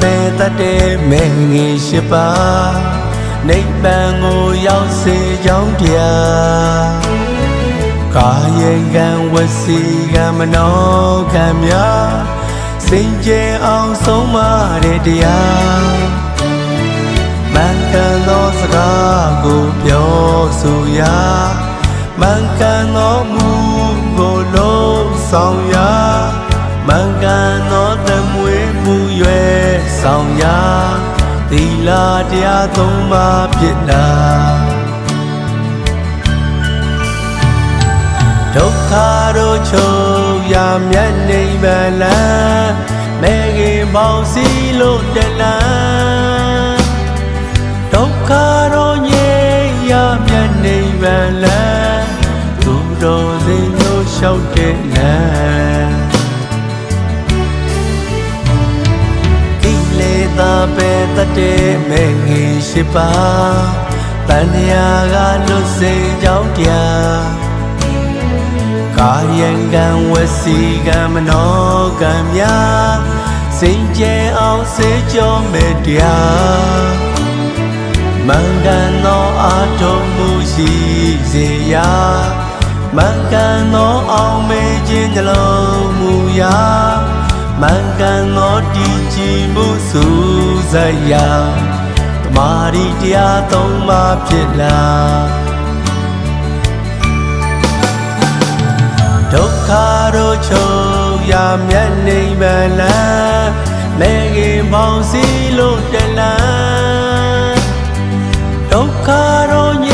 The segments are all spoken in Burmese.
ပဲတတ်တဲ့မဲငယ်ရှိပါနိဗ္ဗာန်ကိုရောက်စေကြောင်းတရားကာယကံဝစီကံမနောကံများစင်ကြယ်အောင်ဆုံးမတဲ့တရားမန်ကန်သောစကားကိုပြောဆိုရာမန်ကန်သောမူကိုလုံးဆောင်ရာမန်ကန်သောသမွေမှုရွယ် ဆောင်ရာသီလတရားသုံးပါးဖြစ်လာဒုက္ခတို့ချုပ်ရမြတ်နိဗ္ဗာန်လမ်းမဲခင်ပေါင်းစီလို့တလန်းဒုက္ခတို့ငြိမ်းရမြတ်နိဗ္ဗာန်လမ်းသူတော်စင်တို့လျှောက်တဲ့လမ်း ပဲတတ်တဲ့မဲခင်ရှိပါတဏှာကလွတ်စေကြောင်းတရားကာယံကံဝစီကံမနောကံများစိတ်ကြဲအောင်စေကြောမေတ္တာမင်္ဂန်သောအာထုံမှုရှိစေရာမင်္ဂန်သောအောင်မေခြင်းနှလုံးမူရာ မင်္ဂန်သောတည်ကြည်မှုစုစရာတမာရီတရားသုံးပါးဖြစ်လာဒုက္ခတို့ချုပ်ရမြတ်နိဗ္ဗာန်လမ်းမဲခင်ပေါင်းစီလို့တလန်းဒုက္ခတို့ငြိ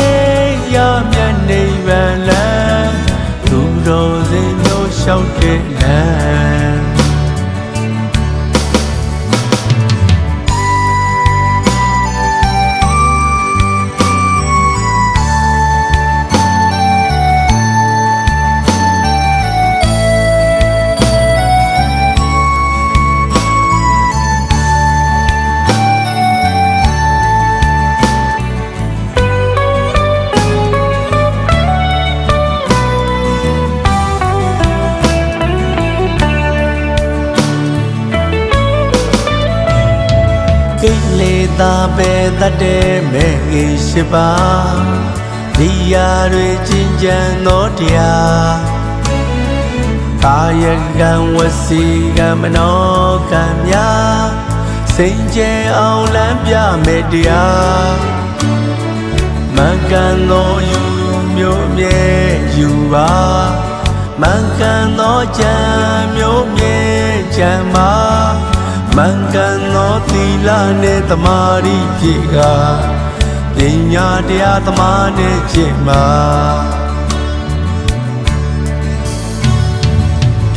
လေသာပဲတတ်တဲ့မဲငယ်ရှိပါဒီယာတွေကျင်ကြံသောတရားကာယကံဝစီကံမနောကံများစိတ်ကြဲအောင်လမ်းပြမေတ္တရားမင်္ဂန်သောယူမျိုးမြဲယူပါမင်္ဂန်သောကြံမျိုးမြဲကြံပါ မင်္ဂန်သောသီလနှင့်တမာရီဖြည့်ကပညာတရားသမားနှင့်ဖြစ်မှာ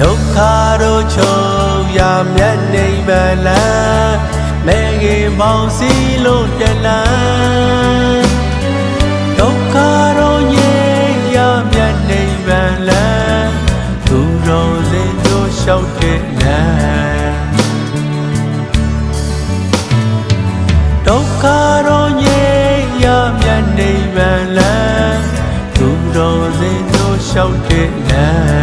ဒုက္ခတို့ချုပ်ရမြတ်နိဗ္ဗာန်လမ်းမဲခင်ပေါင်းစီလို့တလန်းဒုက္ခ ဒုက္ခတို့ငြိမ်းရမြတ်နိဗ္ဗာန်လမ်းသူတော်စင်တို့လျှောက်တဲ့လမ်း